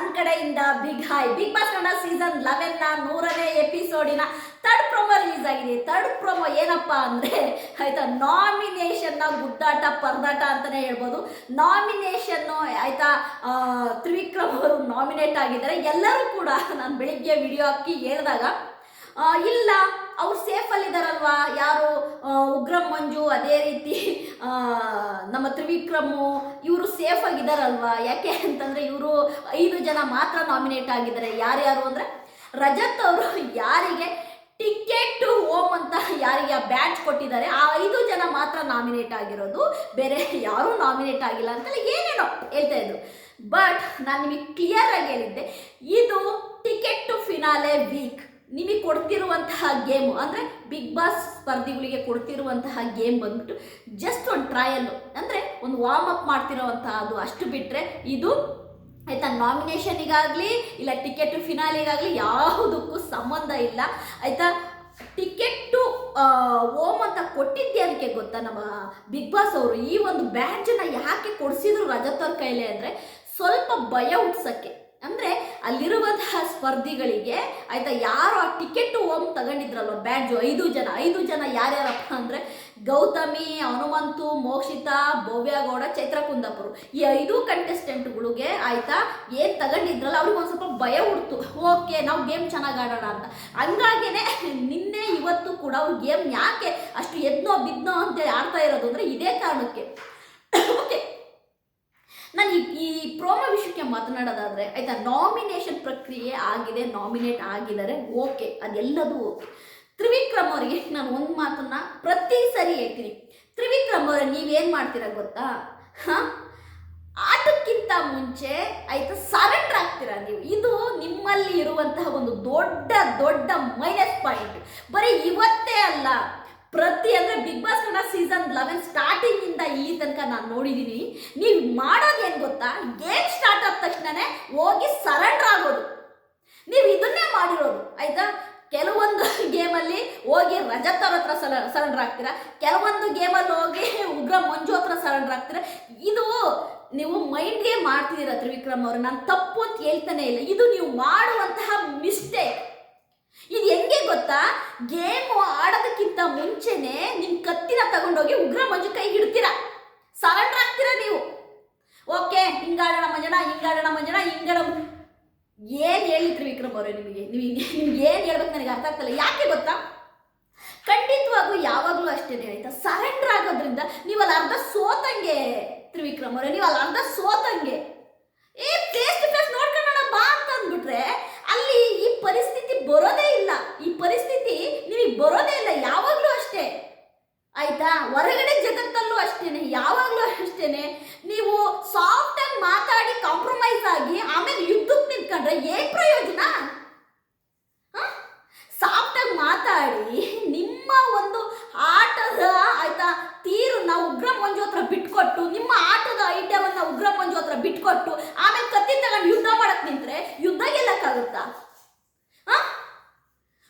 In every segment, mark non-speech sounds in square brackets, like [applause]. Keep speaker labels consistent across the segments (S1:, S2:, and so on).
S1: ನನ್ನ ಕಡೆಯಿಂದ big hi Bigg Boss Kannada season ಲೆವೆನ್ನ ನೂರನೇ ಎಪಿಸೋಡಿನ ತರ್ಡ್ ಪ್ರೊಮೋ ರಿಲೀಸ್ ಆಗಿದೆ. ತರ್ಡ್ ಪ್ರೊಮೋ ಏನಪ್ಪ ಅಂದರೆ, ಆಯಿತಾ ನಾಮಿನೇಷನ್ನ ಗುದ್ದಾಟ ಪರದಾಟ ಅಂತಲೇ ಹೇಳ್ಬೋದು. ನಾಮಿನೇಷನ್ನು ಆಯಿತಾ ತ್ರಿವಿಕ್ರಮ್ ಅವರು ನಾಮಿನೇಟ್ ಆಗಿದ್ದಾರೆ. ಎಲ್ಲರೂ ಕೂಡ ನಾನು ಬೆಳಿಗ್ಗೆ ವಿಡಿಯೋ ಹಾಕಿ ಹೇಳಿದಾಗ ಇಲ್ಲ, ಅವ್ರು ಸೇಫಲ್ಲಿದ್ದಾರಲ್ವಾ ಯಾರು ಉಗ್ರಂ ಮಂಜು, ಅದೇ ರೀತಿ ನಮ್ಮ ತ್ರಿವಿಕ್ರಮು, ಇವರು ಸೇಫ್ ಆಗಿದ್ದಾರಲ್ವಾ ಯಾಕೆ ಅಂತಂದರೆ ಇವರು ಐದು ಜನ ಮಾತ್ರ ನಾಮಿನೇಟ್ ಆಗಿದ್ದಾರೆ. ಯಾರ್ಯಾರು ಅಂದರೆ ರಜತ್ ಅವರು ಯಾರಿಗೆ ಟಿಕೆಟ್ ಟು ಹೋಮ್ ಅಂತ ಯಾರಿಗೆ ಆ ಬ್ಯಾಚ್ ಕೊಟ್ಟಿದ್ದಾರೆ, ಆ ಐದು ಜನ ಮಾತ್ರ ನಾಮಿನೇಟ್ ಆಗಿರೋದು. ಬೇರೆ ಯಾರೂ ನಾಮಿನೇಟ್ ಆಗಿಲ್ಲ ಅಂತ ಏನೇನೋ ಹೇಳ್ತಾ ಇದ್ರು. ಬಟ್ ನಾನು ನಿಮಗೆ ಕ್ಲಿಯರ್ ಆಗಿ ಹೇಳಿದ್ದೆ, ಇದು ಟಿಕೆಟ್ ಟು ಫಿನಾಲೆ ವೀಕ್ ನಿಮಗೆ ಕೊಡ್ತಿರುವಂತಹ ಗೇಮು ಅಂದರೆ ಬಿಗ್ ಬಾಸ್ ಸ್ಪರ್ಧಿಗಳಿಗೆ ಕೊಡ್ತಿರುವಂತಹ ಗೇಮ್ ಬಂದ್ಬಿಟ್ಟು ಜಸ್ಟ್ ಒಂದು ಟ್ರಯಲ್ಲು ಅಂದರೆ ಒಂದು ವಾರ್ಮ್ ಅಪ್ ಮಾಡ್ತಿರೋವಂತಹ ಅದು ಅಷ್ಟು ಬಿಟ್ಟರೆ ಇದು ಆಯಿತಾ ನಾಮಿನೇಷನಿಗಾಗಲಿ ಇಲ್ಲ ಟಿಕೆಟ್ ಫಿನಾಲಿಗಾಗಲಿ ಯಾವುದಕ್ಕೂ ಸಂಬಂಧ ಇಲ್ಲ. ಆಯಿತಾ ಟಿಕೆಟ್ಟು ಓಮ್ ಅಂತ ಕೊಟ್ಟಿದ್ದೆ ಅದಕ್ಕೆ ಗೊತ್ತಾ ನಮ್ಮ ಬಿಗ್ ಬಾಸ್ ಅವರು. ಈ ಒಂದು ಬ್ಯಾಚನ್ನು ಯಾಕೆ ಕೊಡಿಸಿದ್ರು ರಜತ್ ಅವ್ರ ಕೈಲಿ ಅಂದರೆ ಸ್ವಲ್ಪ ಭಯ ಹುಟ್ಸಕ್ಕೆ. ಅಂದರೆ ಅಲ್ಲಿರುವಂತಹ ಸ್ಪರ್ಧಿಗಳಿಗೆ ಆಯಿತಾ ಯಾರು ಆ ಟಿಕೆಟ್ ಓಮ್ ತಗೊಂಡಿದ್ರಲ್ವ ಬ್ಯಾಡ್ಜು, ಐದು ಜನ ಐದು ಜನ ಯಾರ್ಯಾರಪ್ಪ ಅಂದರೆ ಗೌತಮಿ, ಹನುಮಂತು, ಮೋಕ್ಷಿತಾ, ಭವ್ಯಗೌಡ ಚೈತ್ರ ಕುಂದಾಪುರು ಈ ಐದು ಕಂಟೆಸ್ಟೆಂಟ್ಗಳಿಗೆ ಆಯಿತಾ ಏನು ತಗೊಂಡಿದ್ರಲ್ಲ ಅವ್ರಿಗೆ ಒಂದು ಸ್ವಲ್ಪ ಭಯ ಹುಡ್ತು. ಓಕೆ, ನಾವು ಗೇಮ್ ಚೆನ್ನಾಗಿ ಆಡೋಣ ಅಂತ. ಹಂಗಾಗಿನೇ ನಿನ್ನೆ ಇವತ್ತು ಕೂಡ ಅವ್ರು ಗೇಮ್ ಯಾಕೆ ಅಷ್ಟು ಎದ್ನೋ ಬಿದ್ನೋ ಅಂತ ಆಡ್ತಾ ಇರೋದು ಅಂದರೆ ಇದೇ ಕಾರಣಕ್ಕೆ. [coughs] ಓಕೆ ನಾನು ಈ ಪ್ರೋಮೋ ವಿಷಯಕ್ಕೆ ಮಾತನಾಡೋದಾದರೆ, ಆಯಿತಾ ನಾಮಿನೇಷನ್ ಪ್ರಕ್ರಿಯೆ ಆಗಿದೆ ನಾಮಿನೇಟ್ ಆಗಿದ್ದಾರೆ ಓಕೆ ಅದೆಲ್ಲದೂ ಓಕೆ ತ್ರಿವಿಕ್ರಮ್ ಅವರಿಗೆ ನಾನು ಒಂದು ಮಾತನ್ನ ಪ್ರತಿ ಸರಿ ಹೇಳ್ತೀನಿ. ತ್ರಿವಿಕ್ರಮ್ ಅವರೇ, ನೀವೇನು ಮಾಡ್ತೀರಾ ಗೊತ್ತಾ? ಹಾಂ? ಆಟಕ್ಕಿಂತ ಮುಂಚೆ, ಆಯಿತು ಸರೆಂಡರ್ ಆಗ್ತೀರಾ ನೀವು? ಇದು ನಿಮ್ಮಲ್ಲಿ ಇರುವಂತಹ ಒಂದು ದೊಡ್ಡ ದೊಡ್ಡ ಮೈನಸ್ ಪಾಯಿಂಟ್ ಬರೀ ಇವತ್ತೇ ಅಲ್ಲ ಪ್ರತಿ ಅಂದರೆ Bigg Boss Kannada season eleven ಸ್ಟಾರ್ಟಿಂಗಿಂದ ಇಲ್ಲಿ ತನಕ ನಾನು ನೋಡಿದ್ದೀನಿ ನೀವು ಮಾಡೋದೇನು ಗೊತ್ತಾ? ಗೇಮ್ ಸ್ಟಾರ್ಟ್ ಆದ ತಕ್ಷಣನೇ ಹೋಗಿ ಸರೆಂಡರ್ ಆಗೋದು. ನೀವು ಇದನ್ನೇ ಮಾಡಿರೋದು, ಆಯ್ತಾ? ಕೆಲವೊಂದು ಗೇಮಲ್ಲಿ ಹೋಗಿ ರಜತ್ ಅವ್ರ ಹತ್ರ ಸಲ ಸರೆಂಡರ್ ಆಗ್ತೀರಾ? ಕೆಲವೊಂದು ಗೇಮಲ್ಲಿ ಹೋಗಿ ಉಗ್ರ ಮಂಜು ಹತ್ರ ಸರೆಂಡರ್ ಆಗ್ತೀರಾ? ಇದು ನೀವು ಮೈಂಡ್ಗೆ ಮಾಡ್ತಿದ್ದೀರಾ ತ್ರಿವಿಕ್ರಮ್ ಅವರು. ನಾನು ತಪ್ಪು ಅಂತ ಹೇಳ್ತಾನೆ ಇಲ್ಲ. ಇದು ನೀವು ಮಾಡುವಂತಹ ಮಿಸ್ಟೇಕ್ ಇದು ಹೆಂಗೆ ಗೊತ್ತಾ? ಗೇಮ್ ಆಡೋದಕ್ಕಿಂತ ಮುಂಚೆನೆ ನಿಮ್ಮ ಕತ್ತಿನ ತಗೊಂಡೋಗಿ ಉಗ್ರ ಮಂಜು ಕೈ ಹಿಡ್ತೀರಾ? ಸರೆಂಡರ್ ಆಗ್ತೀರಾ ನೀವು? ಓಕೆ, ಹಿಂಗಾಡೋಣ ಮಂಜಣ ಹಿಂಗಾಡೋಣ ಮಂಜಣ ಹಿಂಗಡ ಏನು ಹೇಳಿ ತ್ರಿವಿಕ್ರಮ್ ಅವರೇ ನಿಮಗೆ? ನೀವು ನಿಮ್ಗೆ ಏನು ಹೇಳ್ಬೇಕು ನನಗೆ ಅರ್ಥ ಆಗ್ತಿಲ್ಲ ಯಾಕೆ ಗೊತ್ತಾ? ಖಂಡಿತವಾಗೂ ಯಾವಾಗಲೂ ಅಷ್ಟೇ ಆಯ್ತಾ? ಸರೆಂಡರ್ ಆಗೋದ್ರಿಂದ ನೀವು ಅಲ್ಲಿ ಅರ್ಧ ಸೋತಂಗೆ ತ್ರಿವಿಕ್ರಮ್ ಅವರೇ. ನೀವು ಅಲ್ಲಿ ಅರ್ಧ ಸೋತಂಗೆ ಏ ಫೇಸ್ ಟು ಫೇಸ್ ನೋಡ್ಕೊಳ್ಳೋಣ ಬಾ ಅಂತ ಅಂದ್ಬಿಟ್ರೆ ಅಲ್ಲಿ ಈ ಪರಿಸ್ಥಿತಿ ಬರೋದೇ ಇಲ್ಲ ಈ ಪರಿಸ್ಥಿತಿ ನಿಮಗೆ ಬರೋದೇ ಇಲ್ಲ ಯಾವಾಗಲೂ ಅಷ್ಟೇ ಆಯ್ತಾ ಹೊರಗಡೆ ಜಗತ್ತಲ್ಲೂ ಅಷ್ಟೇನೆ ಯಾವಾಗಲೂ ಅಷ್ಟೇನೆ ನೀವು ಸಾಫ್ಟ್ ಆಗಿ ಮಾತಾಡಿ ಕಾಂಪ್ರಮೈಸ್ ಆಗಿ ಆಮೇಲೆ ಯುದ್ಧಕ್ಕೆ ನಿಂತ್ಕೊಂಡ್ರೆ ಏನ್ ಪ್ರಯೋಜನ ಸಾಫ್ಟ್ ಆಗಿ ಮಾತಾಡಿ ನಿಮ್ಮ ಒಂದು ಆಟದ ಆಯ್ತಾ ತೀರು ನಾವು ಉಗ್ರ ಮಂಜು ಹತ್ರ ಬಿಟ್ಕೊಟ್ಟು ನಿಮ್ಮ ಆಟದ ಐಡಿಯಾವನ್ನ ಉಗ್ರ ಮಂಜು ಹತ್ರ ಬಿಟ್ಕೊಟ್ಟು ಆಮೇಲೆ ಕತ್ತಿ ತಗೊಂಡು ಯುದ್ಧ ಮಾಡಕ್ ನಿಂತ್ರೆ ಯುದ್ಧ ಗೆಲ್ಲಕ್ಕಾಗುತ್ತಾ ಆ?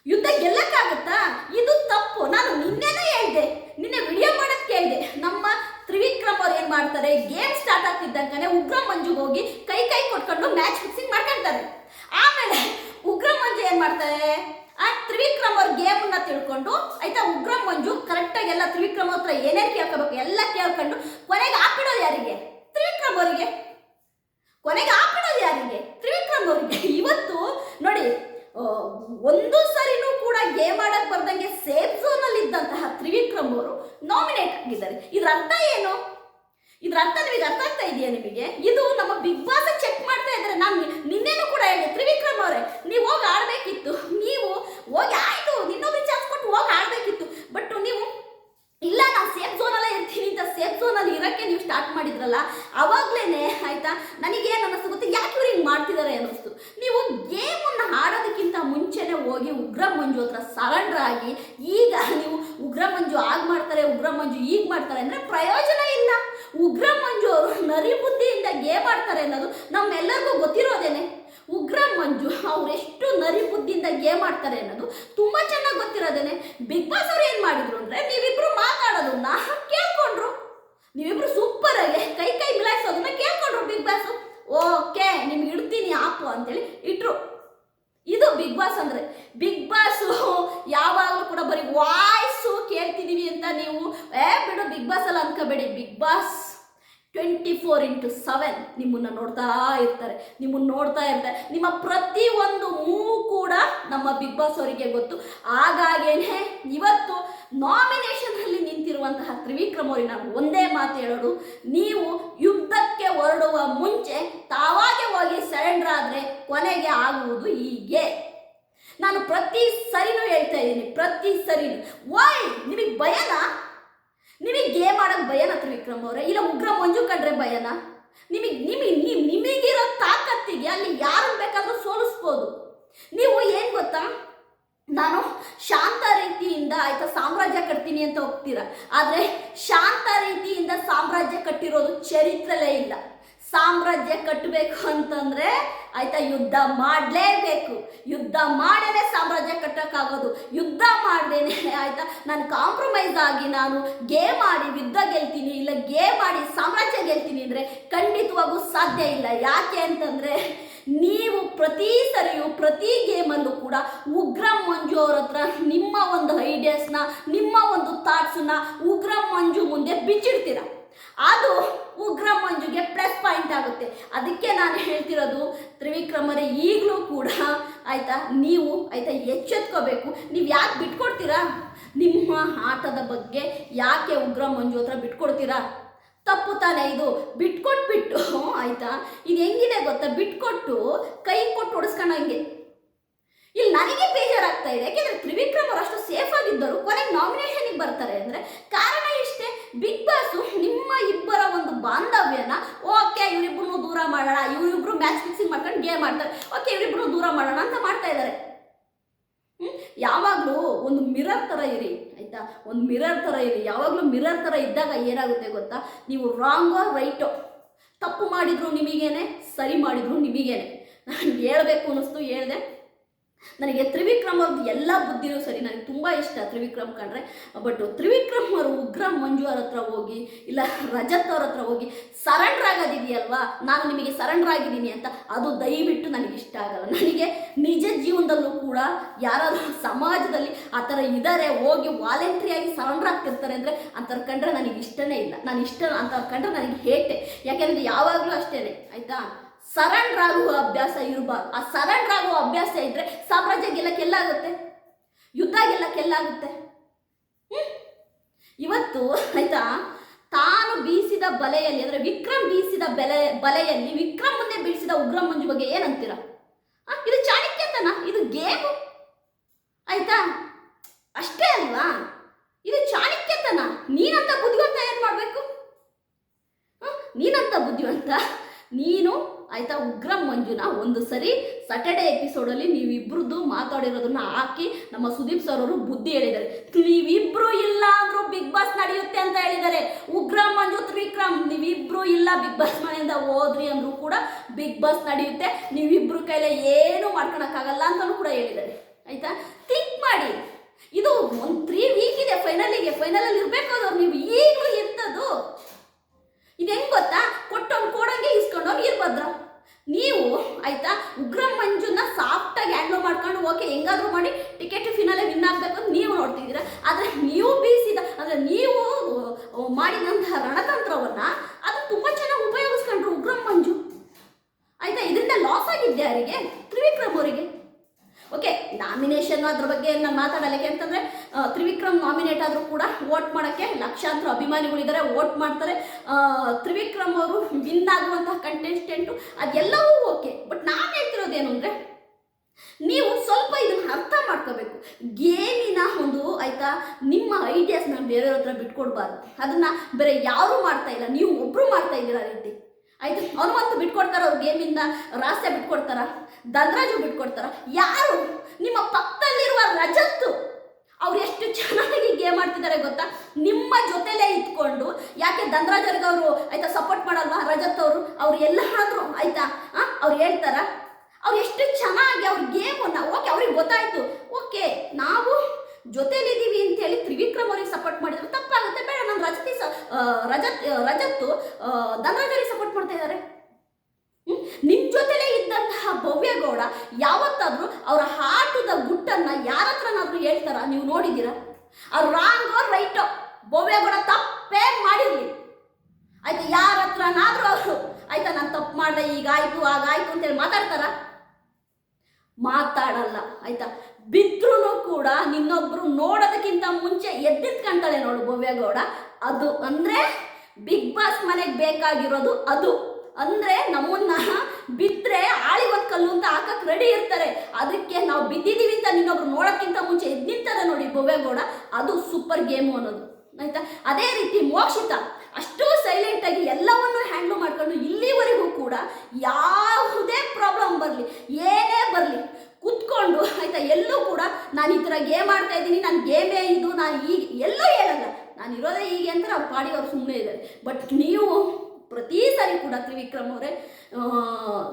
S1: ಯುದ್ಧ ಗೆಲ್ಲಕ್ಕಾಗುತ್ತಾ ಇದು ತಪ್ಪು ನಾನು ನಿನ್ನೆನೇ ಹೇಳ್ದೆ ನಿನ್ನೆ ವಿಡಿಯೋ ಮಾಡಕ್ ಕೇಳಿದೆ ನಮ್ಮ ತ್ರಿವಿಕ್ರಮ್ ಅವ್ರು ಏನ್ ಮಾಡ್ತಾರೆ ಗೇಮ್ ಸ್ಟಾರ್ಟ್ ಆಗ್ತಿದ್ದಂಗೆ ಉಗ್ರ ಮಂಜುಗೆ ಹೋಗಿ ಕೈ ಕೈ ಕೊಟ್ಕೊಂಡು ಮ್ಯಾಚ್ ಫಿಕ್ಸಿಂಗ್ ಮಾಡ್ಕೊಂತಾರೆ. ಆಮೇಲೆ ಉಗ್ರ ಮಂಜು ಏನ್ ಮಾಡ್ತಾರೆ? ಆ ತ್ರಿವಿಕ್ರಮ್ ಅವ್ರ ಗೇಮನ್ನ ತಿಳ್ಕೊಂಡು, ಆಯ್ತಾ ಉಗ್ರ ಮಂಜು ಕರೆಕ್ಟಾಗಿ ಎಲ್ಲ ತ್ರಿವಿಕ್ರಮ್ ಹತ್ರ ಏನೇನು ಕೇಳ್ಕೋಬೇಕು ಎಲ್ಲ ಕೇಳ್ಕೊಂಡು ಕೊನೆಗೆ ಹಾಕ್ಬಿಡೋದು ಯಾರಿಗೆ? ತ್ರಿವಿಕ್ರಮ್ ಅವರಿಗೆ. ಕೊನೆಗೆ ಹಾಕ್ಬಿಡೋದು ಯಾರಿಗೆ? ತ್ರಿವಿಕ್ರಮ್ ಅವರಿಗೆ. ಇವತ್ತು ನೋಡಿ ಒಂದು ಸರಿನೂ ಕೂಡ ಗೇಮ್ ಆಡಕ್ ಬರ್ದಂಗೆ ಸೇಫ್ ಝೋನ್ ಅಲ್ಲಿ ಇದ್ದಂತಹ ತ್ರಿವಿಕ್ರಮ್ ಅವರು ನಾಮಿನೇಟ್ ಆಗಿದ್ದಾರೆ. ಇದ್ರ ಅರ್ಥ ಏನು? ಇದ್ರ ಅರ್ಥ ನಿಮಗೆ ಅರ್ಥ ಆಗ್ತಾ ಇದೆಯಾ ನಿಮಗೆ? ಇದು ನಮ್ಮ ಬಿಗ್ ಬಾಸ್ ಚೆಕ್ ಮಾಡ್ತಾ ಇದ್ದಾರೆ. ನಾನು ನಿನ್ನೆನೂ ಕೂಡ ಹೇಳಿದೆ. ತ್ರಿವಿಕ್ರಮ್ ಅವರೇ, ನೀವು ಹೋಗಿ ಆಡ್ಬೇಕಿತ್ತು. ನೀವು ಹೋಗಿ ಆಯ್ತು. ನಿನ್ನೊಬ್ರು ಚಾನ್ಸ್ ಕೊಟ್ಟು ಹೋಗಿ ಆಡ್ಬೇಕಿತ್ತು. ಬಟ್ ನೀವು, ಇಲ್ಲ, ನಾನು ಸೇಫ್ ಝೋನಲ್ಲೇ ಇರ್ತೀನಿ ಅಂತ ಸೇಫ್ ಝೋನಲ್ಲಿ ಇರೋಕ್ಕೆ ನೀವು ಸ್ಟಾರ್ಟ್ ಮಾಡಿದ್ರಲ್ಲ, ಅವಾಗ್ಲೇನೆ ಆಯ್ತಾ? ನನಗೇನು ಅನ್ನಿಸ್ತು ಗೊತ್ತಾ? ಯಾಕೆ ಇವ್ರು ಹಿಂಗೆ ಮಾಡ್ತಿದ್ದಾರೆ ಅನ್ನಿಸ್ತು. ನೀವು ಗೇಮನ್ನು ಆಡೋದಕ್ಕಿಂತ ಮುಂಚೆನೆ ಹೋಗಿ ಉಗ್ರ ಮಂಜು ಹತ್ರ ಸರೆಂಡರ್ ಆಗಿ, ಈಗ ನೀವು ಉಗ್ರ ಮಂಜು ಆಗ ಮಾಡ್ತಾರೆ, ಉಗ್ರ ಮಂಜು ಈಗ ಮಾಡ್ತಾರೆ ಅಂದರೆ ಪ್ರಯೋಜನ ಇಲ್ಲ. ಉಗ್ರ ಮಂಜು ಅವರು ನರಿ ಬುದ್ಧಿಯಿಂದ ಗೇಮ್ ಆಡ್ತಾರೆ ಅನ್ನೋದು ನಮ್ಮೆಲ್ಲರಿಗೂ ಗೊತ್ತಿರೋದೇನೆ. ಉಗ್ರ ಮಂಜು ಅವ್ರು ಎಷ್ಟು ನರಿ ಬುದ್ಧಿಯಿಂದ ಗೇಮ್ ಆಡ್ತಾರೆ ಅನ್ನೋದು ತುಂಬಾ ಚೆನ್ನಾಗಿ ಗೊತ್ತಿರೋದೇನೆ. ಬಿಗ್ ಬಾಸ್ ಅವ್ರು ಏನು ಮಾಡಿದ್ರು ಅಂದ್ರೆ ನೀವಿಬ್ರು ಮಾತಾಡೋದನ್ನ ಕೇಳ್ಕೊಂಡ್ರು ನೀವಿಬ್ರು ಸೂಪರ್ ಆಗಿ ಕೈ ಕೈ ಮಿಲಾಯಿಸೋದನ್ನ ಕೇಳ್ಕೊಂಡ್ರು ಬಿಗ್ ಬಾಸ್ ಓಕೆ ನಿಮ್ಗೆ ಇಡ್ತೀನಿ app boss twenty four into seven ನಿಮ್ಮನ್ನು ನೋಡ್ತಾ ಇರ್ತಾರೆ, ನಿಮ್ಮನ್ನು ನೋಡ್ತಾ ಇರ್ತಾರೆ. ನಿಮ್ಮ ಪ್ರತಿಯೊಂದು ಮೂವು ಕೂಡ ನಮ್ಮ ಬಿಗ್ ಬಾಸ್ ಅವರಿಗೆ ಗೊತ್ತು. ಹಾಗಾಗೇನೆ ಇವತ್ತು ನಾಮಿನೇಷನಲ್ಲಿ ನಿಂತಿರುವಂತಹ ತ್ರಿವಿಕ್ರಮ್ ಅವರಿಗೆ ನಾನು ಒಂದೇ ಮಾತು ಹೇಳೋದು. ನೀವು ಯುದ್ಧಕ್ಕೆ ಹೊರಡುವ ಮುಂಚೆ ತಾವಾಗೆ ಹೋಗಿ ಸರೆಂಡರ್ ಆದರೆ ಕೊನೆಗೆ ಆಗುವುದು ಹೀಗೆ. ನಾನು ಪ್ರತಿ ಸರಿನೂ ಹೇಳ್ತಾ ಇದ್ದೀನಿ, ಪ್ರತಿ ಸರಿನೂ. ವೈ ನಿಮಗೆ ಭಯನಾ? ನಿಮಗೆ ಗೇಮ್ ಆಡೋಕ್ಕೆ ಭಯನಾ ತ್ರಿವಿಕ್ರಮ್ ಅವರೇ? ಇಲ್ಲ ಉಗ್ರ ಮಂಜು ಕಂಡ್ರೆ ಭಯನಾ? ನಿಮಗೆ ನಿಮಗೆ ನಿಮ್ ನಿಮಗಿರೋ ತಾಕತ್ತಿಗೆ ಅಲ್ಲಿ ಯಾರನ್ನು ಬೇಕಾದರೂ ಸೋಲಿಸ್ಬೋದು. ನೀವು ಏನು ಗೊತ್ತಾ? ನಾನು ಶಾಂತ ರೀತಿಯಿಂದ ಆಯ್ತಾ ಸಾಮ್ರಾಜ್ಯ ಕಟ್ತೀನಿ ಅಂತ ಹೋಗ್ತೀರಾ ಆದರೆ ಶಾಂತ ರೀತಿಯಿಂದ ಸಾಮ್ರಾಜ್ಯ ಕಟ್ಟಿರೋದು ಚರಿತ್ರೆಲೇ ಇಲ್ಲ. ಸಾಮ್ರಾಜ್ಯ ಕಟ್ಟಬೇಕು ಅಂತಂದ್ರೆ ಆಯ್ತಾ, ಯುದ್ಧ ಮಾಡಲೇಬೇಕು. ಯುದ್ಧ ಮಾಡೇನೆ ಸಾಮ್ರಾಜ್ಯ ಕಟ್ಟೋಕ್ಕಾಗೋದು. ಯುದ್ಧ ಮಾಡ್ದೇನೆ ಆಯ್ತಾ, ನಾನು ಕಾಂಪ್ರಮೈಸ್ ಆಗಿ ನಾನು ಗೇಮ್ ಆಡಿ ಯುದ್ಧ ಗೆಲ್ತೀನಿ, ಇಲ್ಲ ಗೇಮ್ ಆಡಿ ಸಾಮ್ರಾಜ್ಯ ಗೆಲ್ತೀನಿ ಅಂದರೆ ಖಂಡಿತವಾಗೂ ಸಾಧ್ಯ ಇಲ್ಲ. ಯಾಕೆ ಅಂತಂದರೆ ನೀವು ಪ್ರತಿ ಸರಿಯು, ಪ್ರತಿ ಗೇಮಲ್ಲೂ ಕೂಡ ಉಗ್ರ ಮಂಜು ಅವ್ರ ಹತ್ರ ನಿಮ್ಮ ಒಂದು ಐಡಿಯಾಸ್ನ ನಿಮ್ಮ ಒಂದು ಥಾಟ್ಸನ್ನ ಉಗ್ರ ಮಂಜು ಮುಂದೆ ಬಿಚ್ಚಿಡ್ತೀರ. ಅದು ಉಗ್ರ ಮಂಜುಗೆ ಪ್ಲಸ್ ಪಾಯಿಂಟ್ ಆಗುತ್ತೆ ಅದಕ್ಕೆ ನಾನು ಹೇಳ್ತಿರೋದು, ತ್ರಿವಿಕ್ರಮರೇ ಈಗಲೂ ಕೂಡ ಆಯ್ತಾ, ನೀವು ಆಯಿತಾ ಎಚ್ಚೆತ್ಕೋಬೇಕು. ನೀವು ಯಾಕೆ ಬಿಟ್ಕೊಡ್ತೀರಾ? ನಿಮ್ಮ ಆಟದ ಬಗ್ಗೆ ಯಾಕೆ ಉಗ್ರ ಮಂಜು ಹತ್ರ ಬಿಟ್ಕೊಡ್ತೀರಾ? ತಪ್ಪು ತಾನೇ ಇದು. ಬಿಟ್ಕೊಟ್ಬಿಟ್ಟು, ಆಯ್ತಾ, ಇದು ಹೆಂಗಿದೆ ಗೊತ್ತಾ? ಬಿಟ್ಕೊಟ್ಟು ಕೈ ಕೊಟ್ಟು ಹೊಡೆಸ್ಕೊಂಡಂಗೆ ಇಲ್ಲಿ ನನಗೆ ಬೇಜಾರಾಗ್ತಾ ಇದೆ. ಯಾಕೆಂದ್ರೆ ತ್ರಿವಿಕ್ರಮ್ ಅವರು ಅಷ್ಟು ಸೇಫ್ ಆಗಿದ್ದರು ಕೊನೆಗೆ ನಾಮಿನೇಷನ್ಗೆ ಬರ್ತಾರೆ ಅಂದ್ರೆ ಕಾರಣ ಇಷ್ಟೇ. ಬಿಗ್ ಬಾಸ್ ನಿಮ್ಮ ಇಬ್ಬರ ಒಂದು ಬಾಂಧವ್ಯನ ಓಕೆ ಇವರಿಬ್ರು ದೂರ ಮಾಡೋಣ, ಇವರಿಬ್ರು ಮ್ಯಾಚ್ ಫಿಕ್ಸಿಂಗ್ ಮಾಡ್ಕೊಂಡು ಗೇಮ್ ಮಾಡ್ತಾರೆ ಓಕೆ ಇವರಿಬ್ರು ದೂರ ಮಾಡೋಣ ಅಂತ ಮಾಡ್ತಾ ಇದ್ದಾರೆ? ಯಾವಾಗಲೂ ಒಂದು ಮಿರರ್ ಥರ ಇರಿ, ಆಯ್ತಾ? ಒಂದು ಮಿರರ್ ಥರ ಇರಿ. ಯಾವಾಗಲೂ ಮಿರರ್ ಥರ ಇದ್ದಾಗ ಏನಾಗುತ್ತೆ ಗೊತ್ತಾ? ನೀವು ರಾಂಗೋ ರೈಟೋ ತಪ್ಪು ಮಾಡಿದ್ರು ನಿಮಗೇನೆ, ಸರಿ ಮಾಡಿದ್ರು ನಿಮಗೇನೆ. ನಾನು ಹೇಳಬೇಕು ಅನ್ನಿಸ್ತು, ಹೇಳ್ದೆ. ನನಗೆ ತ್ರಿವಿಕ್ರಮ್ ಅವ್ರದ್ದು ಎಲ್ಲ ಬುದ್ಧಿನೂ ಸರಿ, ನನಗೆ ತುಂಬ ಇಷ್ಟ ತ್ರಿವಿಕ್ರಮ್ ಕಂಡ್ರೆ. ಬಟ್ ತ್ರಿವಿಕ್ರಮ್ ಅವರು ಉಗ್ರ ಮಂಜು ಅವ್ರ ಹತ್ರ ಹೋಗಿ, ಇಲ್ಲ ರಜತ್ ಅವ್ರ ಹತ್ರ ಹೋಗಿ ಸರೆಂಡರ್ ಆಗೋದಿದೆಯಲ್ವಾ? ನಾನು ನಿಮಗೆ ಸರೆಂಡರ್ ಆಗಿದ್ದೀನಿ ಅಂತ, ಅದು ದಯವಿಟ್ಟು ನನಗೆ ಇಷ್ಟ ಆಗಲ್ಲ. ನನಗೆ ನಿಜ ಜೀವನದಲ್ಲೂ ಕೂಡ ಯಾರಾದರೂ ಸಮಾಜದಲ್ಲಿ ಆ ಥರ ಇದ್ದಾರೆ ಹೋಗಿ ವಾಲಂಟ್ರಿಯಾಗಿ ಸರೆಂಡರ್ ಆಗ್ತಿರ್ತಾರೆ ಅಂದರೆ ಅಂಥವ್ರು ಕಂಡ್ರೆ ನನಗೆ ಇಷ್ಟನೇ ಇಲ್ಲ. ನಾನು ಇಷ್ಟ ಅಂತ ಕಂಡ್ರೆ ನನಗೆ ಹೇಟೆ. ಯಾಕೆಂದರೆ ಯಾವಾಗಲೂ ಅಷ್ಟೇ ಆಯಿತಾ? ಸರೆಂಡರ್ ಆಗುವ ಅಭ್ಯಾಸ ಇರಬಾರ್ದು. ಆ ಸರೆಂಡರ್ ಆಗುವ ಅಭ್ಯಾಸ ಇದ್ರೆ ಸಾಮ್ರಾಜ್ಯ ಗೆಲ್ಲಕ್ಕೆ ಎಲ್ಲಾಗುತ್ತೆ? ಯುದ್ಧ ಗೆಲ್ಲಕ್ಕೆ ಎಲ್ಲಾಗುತ್ತೆ? ಹ್ಮ್? ಇವತ್ತು ಆಯ್ತಾ? ತಾನು ಬೀಸಿದ ಬಲೆಯಲ್ಲಿ, ಅಂದ್ರೆ ವಿಕ್ರಮ್ ಬೀಸಿದ ಬೆಲೆ, ಬಲೆಯಲ್ಲಿ ವಿಕ್ರಮ್ ಮುಂದೆ ಬೀಸಿದ ಉಗ್ರ ಮಂಜು ಬಗ್ಗೆ ಏನಂತೀರ ಇದು ಚಾಣಕ್ಯತನ ಇದು ಗೇಮು? ಆಯ್ತಾ? ಅಷ್ಟೇ ಅಲ್ವಾ? ಇದು ಚಾಣಕ್ಯತನ ನೀನಂತ ಬುದ್ಧಿವಂತ ಏನ್ ಮಾಡ್ಬೇಕು? ನೀನಂತ ಬುದ್ಧಿವಂತ? ನೀನು ಆಯ್ತಾ ಉಗ್ರ ಮಂಜುನ, ಒಂದು ಸರಿ ಸಟರ್ಡೆ ಎಪಿಸೋಡಲ್ಲಿ ನೀವಿಬ್ರದ್ದು ಮಾತಾಡಿರೋದನ್ನ ಹಾಕಿ ನಮ್ಮ ಸುದೀಪ್ ಸರ್ ಅವರು ಬುದ್ಧಿ ಹೇಳಿದ್ದಾರೆ. ನೀವಿಬ್ರು ಇಲ್ಲ ಅಂದ್ರೂ ಬಿಗ್ ಬಾಸ್ ನಡೆಯುತ್ತೆ ಅಂತ ಹೇಳಿದ್ದಾರೆ. ಉಗ್ರ ಮಂಜು ತ್ರಿವಿಕ್ರಮ್, ನೀವಿಬ್ರು ಇಲ್ಲ ಬಿಗ್ ಬಾಸ್ ಮನೆಯಿಂದ ಹೋದ್ರಿ ಅಂದ್ರೂ ಕೂಡ ಬಿಗ್ ಬಾಸ್ ನಡೆಯುತ್ತೆ. ನೀವಿಬ್ರು ಕೈಲೇ ಏನು ಮಾಡ್ಕೊಳಕ್ಕಾಗಲ್ಲ ಅಂತಲೂ ಕೂಡ ಹೇಳಿದ್ದಾರೆ. ಆಯ್ತಾ? ಥಿಂಕ್ ಮಾಡಿ. ಇದು ಒಂದು ತ್ರೀ ವೀಕ್ ಇದೆ. ಫೈನಲಿಗೆ ಫೈನಲಲ್ಲಿ ಅದು ನೀವು ಈಗಲೂ ಎಂಥದ್ದು ಇದು ಹೆಂಗ್ ಗೊತ್ತಾ ಕೊಟ್ಟವ್ನು ಕೊಡಂಗೆ ಇಸ್ಕೊಂಡವ್ನು ಇರ್ಭದ್ರ ನೀವು ಆಯ್ತಾ ಉಗ್ರ ಮಂಜುನ ಸಾಫ್ಟಾಗಿ ಹ್ಯಾಂಡಲ್ ಮಾಡ್ಕೊಂಡು ಓಕೆ ಹೆಂಗಾದ್ರೂ ಮಾಡಿ ಟಿಕೆಟ್ ಅಂತ ನೀವು ನೋಡ್ತಿದ್ದೀರಾ? ಆದರೆ ನೀವು ಬೀಸಿದ, ಅಂದರೆ ನೀವು ಮಾಡಿದಂತಹ ರಣತಂತ್ರವನ್ನ ಅದು ತುಂಬ ಚೆನ್ನಾಗಿ ಉಪಯೋಗಿಸ್ಕೊಂಡ್ರು ಉಗ್ರಂ ಮಂಜು. ಆಯಿತಾ? ಇದರಿಂದ ಲಾಸ್ ಆಗಿದ್ದೆ ಅವರಿಗೆ ತ್ರಿವಿಕ್ರಮ್ ಅವರಿಗೆ. ಓಕೆ ನಾಮಿನೇಷನ್ ಅದ್ರ ಬಗ್ಗೆ ನಾನು ಮಾತಾಡಲ್ಲ ಯಾಕೆಂತಂದ್ರೆ ತ್ರಿವಿಕ್ರಮ್ ನಾಮಿನೇಟ್ ಆದರೂ ಕೂಡ ವೋಟ್ ಮಾಡೋಕ್ಕೆ ಲಕ್ಷಾಂತರ ಅಭಿಮಾನಿಗಳಿದ್ದಾರೆ ವೋಟ್ ಮಾಡ್ತಾರೆ. ತ್ರಿವಿಕ್ರಮ್ ಅವರು ವಿನ್ ಆಗುವಂತಹ ಕಂಟೆಸ್ಟೆಂಟು ಅದೆಲ್ಲವೂ ಓಕೆ ಬಟ್ ನಾನು ಹೇಳ್ತಿರೋದೇನು ಅಂದರೆ ನೀವು ಸ್ವಲ್ಪ ಇದನ್ನ ಅರ್ಥ ಮಾಡ್ಕೋಬೇಕು. ಗೇಮಿನ ಒಂದು ಆಯ್ತಾ, ನಿಮ್ಮ ಐಡಿಯಾಸ್ನ ಬೇರೆಯವ್ರ ಹತ್ರ ಬಿಟ್ಕೊಡ್ಬಾರ್ದು. ಅದನ್ನ ಬೇರೆ ಯಾರು ಮಾಡ್ತಾ ಇಲ್ಲ, ನೀವು ಒಬ್ರು ಮಾಡ್ತಾ ಇದ್ದೀರಾ ರೀತಿ. ಆಯ್ತು? ಮತ್ತು ಬಿಟ್ಕೊಡ್ತಾರ ಅವ್ರ ಗೇಮಿಂದ? ರಾಸ್ಯ ಬಿಟ್ಕೊಡ್ತಾರ? ಧನರಾಜು ಬಿಟ್ಕೊಡ್ತಾರ? ಯಾರು? ನಿಮ್ಮ ಪಕ್ಕದಲ್ಲಿರುವ ರಜತ್ತು. ಅವ್ರು ಎಷ್ಟು ಚೆನ್ನಾಗಿ ಗೇಮ್ ಆಡ್ತಿದ್ದಾರೆ ಗೊತ್ತಾ? ನಿಮ್ಮ ಜೊತೆಲೇ ಇದ್ಕೊಂಡು, ಯಾಕೆ ಧನರಾಜ್ ಅವ್ರಿಗೆ ಅವರು ಆಯ್ತಾ ಸಪೋರ್ಟ್ ಮಾಡಲ್ವಾ ರಜತ್ ಅವರು? ಅವ್ರು ಎಲ್ಲಾದ್ರೂ ಆಯ್ತಾ ಅವ್ರು ಹೇಳ್ತಾರ? ಅವ್ರು ಎಷ್ಟು ಚೆನ್ನಾಗಿ ಅವ್ರ ಗೇಮನ್ನ ಓಕೆ ಅವ್ರಿಗೆ ಗೊತ್ತಾಯ್ತು. ಓಕೆ ನಾವು ಜೊತೆಲಿದ್ದೀವಿ ಅಂತೇಳಿ ತ್ರಿವಿಕ್ರಮ್ ಅವ್ರಿಗೆ ಸಪೋರ್ಟ್ ಮಾಡಿದ್ರು. ತಪ್ಪಾಗುತ್ತೆ, ಬೇಡ, ನಾನು ರಜತಿ ರಜತ್ ರಜತ್ತು ಧನರಾಜ್ ಸಪೋರ್ಟ್ ಮಾಡ್ತಾ ಇದ್ದಾರೆ. ನಿಮ್ಮ ಜೊತೆಲೇ ಇದ್ದಂತಹ ಭವ್ಯಗೌಡ ಯಾವತ್ತಾದರೂ ಅವರ ಹಾಟದ ಗುಟ್ಟನ್ನ ಯಾರ ಹತ್ರನಾದ್ರೂ ಹೇಳ್ತಾರ? ನೀವು ನೋಡಿದ್ದೀರಾ? ಅವ್ರು ರಾಂಗ್ ಅವ್ರು ರೈಟೋ ಭವ್ಯಗೌಡ ತಪ್ಪೇ ಮಾಡಿರ್ಲಿ. ತಪ್ಪು ಮಾಡಿದೆ ಈಗಾಯ್ತು ಆಗಾಯ್ತು ಅಂತೇಳಿ ಮಾತಾಡ್ತಾರ? ಮಾತಾಡಲ್ಲ, ಆಯ್ತಾ? ಬಿದ್ರೂ ಕೂಡ ನಿನ್ನೊಬ್ರು ನೋಡೋದಕ್ಕಿಂತ ಮುಂಚೆ ಎದ್ದಿತ್ಕೊಂತಾಳೆ ನೋಡು ಭವ್ಯಗೌಡ ಅದು ಅಂದ್ರೆ ಬಿಗ್ ಬಾಸ್ ಮನೆಗೆ ಬೇಕಾಗಿರೋದು ಅದು. ಅಂದ್ರೆ ನಮ್ಮನ್ನ ಬಿದ್ದರೆ ಆಳಿಗೊಂದು ಕಲ್ಲು ಅಂತ ಹಾಕಕ್ ರೆಡಿ ಇರ್ತಾರೆ. ಅದಕ್ಕೆ ನಾವು ಬಿದ್ದಿದ್ದೀವಿ ಅಂತ ನಿನ್ನೊಬ್ರು ನೋಡೋಕ್ಕಿಂತ ಮುಂಚೆ ಎದ್ದು ನಿಂತಾರೆ ನೋಡಿ ಭವ್ಯಗೌಡ ಅದು ಸೂಪರ್ ಗೇಮು ಅನ್ನೋದು. ಆಯ್ತಾ? ಅದೇ ರೀತಿ ಮೋಕ್ಷಿತ. ಅಷ್ಟು ಸೈಲೆಂಟ್ ಆಗಿ ಎಲ್ಲವನ್ನೂ ಹ್ಯಾಂಡಲ್ ಮಾಡ್ಕೊಂಡು ಇಲ್ಲಿವರೆಗೂ ಕೂಡ ಯಾವುದೇ ಪ್ರಾಬ್ಲಮ್ ಬರಲಿ, ಏನೇ ಬರಲಿ, ಕುತ್ಕೊಂಡು ಆಯ್ತಾ, ಎಲ್ಲೂ ಕೂಡ ನಾನು ಈ ಥರ ಗೇಮ್ ಆಡ್ತಾ ಇದ್ದೀನಿ ನನ್ನ ಗೇಮೇ ಇದು, ನಾನು ಈಗ ಎಲ್ಲೂ ಹೇಳಲ್ಲ. ನಾನು ಇರೋದೇ ಹೀಗೆ ಅಂತ ಅವ್ರು ಪಾಡಿ ಅವ್ರು ಸುಮ್ಮನೆ ಇದ್ದಾರೆ. ಬಟ್ ನೀವು ಸಾರಿ ಕೂಡ ತ್ರಿವಿಕ್ರಮ್ ಅವರೇ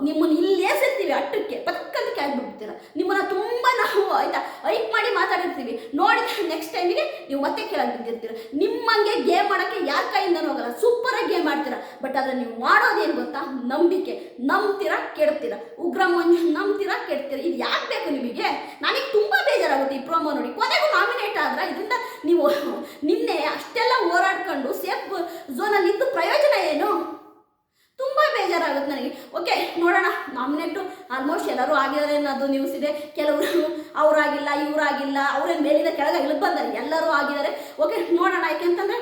S1: ನಿಮ್ಮನ್ನು ಇಲ್ಲೇ ಸೇರ್ತೀವಿ ಅಟ್ಟಕ್ಕೆ ಪಕ್ಕದಕ್ಕೆ ಆಗ್ಬಿಡ್ತೀರ. ನಿಮ್ಮನ್ನ ತುಂಬ ನಾವು ಆಯ್ತಾ ಐಕ್ ಮಾಡಿ ಮಾತಾಡಿರ್ತೀವಿ. ನೋಡಿ ನೆಕ್ಸ್ಟ್ ಟೈಮಿಗೆ ನೀವು ಮತ್ತೆ ಕೆಳಗೆ ಬಿದ್ದಿರ್ತೀರ. ನಿಮ್ಮಂಗೆ ಗೇಮ್ ಮಾಡೋಕ್ಕೆ ಯಾರ ಕೈಯಿಂದನೂ ಹೋಗಲ್ಲ ಸೂಪರಾಗಿ ಗೇಮ್ ಮಾಡ್ತೀರ ಬಟ್ ಅದನ್ನು ನೀವು ಮಾಡೋದೇನು ಗೊತ್ತಾ? ನಂಬಿಕೆ, ನಂಬ್ತೀರ, ಕೆಡ್ತೀರ. ಉಗ್ರ ಮಂಜು ನಂಬ್ತೀರಾ, ಕೆಡ್ತೀರಾ. ಇದು ಯಾಕೆ ಬೇಕು ನಿಮಗೆ? ನನಗೆ ತುಂಬಾ ಬೇಜಾರಾಗುತ್ತೆ ಈ ಪ್ರೋಮೋ ನೋಡಿ. ಕೊನೆಗೂ ನಾಮಿನೇಟ್ ಆದ್ರೆ ಇದರಿಂದ ನೀವು ನಿನ್ನೆ ಅಷ್ಟೆಲ್ಲ ಹೋರಾಡ್ಕೊಂಡು ಸೇಫ್ ಝೋನಲ್ಲಿ ಇದ್ದು ಪ್ರಯೋಜನ ಏನು ತುಂಬ ಬೇಜಾರಾಗುತ್ತೆ ನನಗೆ ಓಕೆ ನೋಡೋಣ ನಾಮಿನೇಟು ಆಲ್ಮೋಸ್ಟ್ ಎಲ್ಲರೂ ನ್ಯೂಸ್ ಇದೆ ಕೆಲವರು ಅವರಾಗಿಲ್ಲ, ಇವರಾಗಿಲ್ಲ, ಅವರೇನು ಮೇಲಿಂದ ಕೆಳಗೆ ಇಳಿದು ಬಂದಾರೆ ಎಲ್ಲರೂ ಆಗಿದ್ದಾರೆ. ಓಕೆ ನೋಡೋಣ ಯಾಕೆಂತಂದರೆ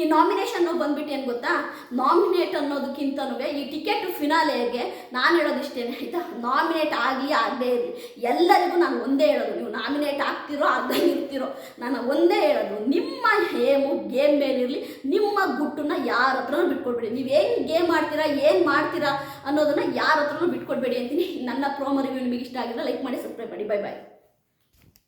S1: ಈ ನಾಮಿನೇಷನ್ ಬಂದ್ಬಿಟ್ಟು ಏನು ಗೊತ್ತಾ? ನಾಮಿನೇಟ್ ಅನ್ನೋದಕ್ಕಿಂತನೂ ಈ ಟಿಕೆಟ್ ಫಿನಾಲೆಗೆ ನಾನು ಹೇಳೋದಿಷ್ಟೇ ಆಯಿತಾ? ನಾಮಿನೇಟ್ ಆಗಿ ಆಗದೇ ಇರಲಿ ಎಲ್ಲರಿಗೂ ನಾನು ಒಂದೇ ಹೇಳೋದು, ನೀವು ನಾಮಿನೇಟ್ ಆಗ್ತಿರೋ, ಆಗದೇ ಇರ್ತಿರೋ, ನಾನು ಒಂದೇ ಹೇಳೋದು, ನಿಮ್ಮ ಹೇಮು ಗೇಮ್ ಮೇಲಿರಲಿ, ನಿಮ್ಮ ಗುಟ್ಟನ್ನ ಯಾರ ಹತ್ರನೂ ಬಿಟ್ಕೊಡ್ಬೇಡಿ. ನೀವು ಏನು ಗೇಮ್ ಮಾಡ್ತೀರಾ, ಏನು ಮಾಡ್ತೀರಾ ಅನ್ನೋದನ್ನ ಯಾರ ಹತ್ರನೂ ಬಿಟ್ಕೊಡ್ಬೇಡಿ ಅಂತೀನಿ. ನನ್ನ ಪ್ರೋಮೋ ರಿವ್ಯೂ ನಿಮಗೆ ಇಷ್ಟ ಆಗಿಲ್ಲ ಲೈಕ್ ಮಾಡಿ ಸಬ್ಸ್ಕ್ರೈಬ್ ಮಾಡಿ. Bye bye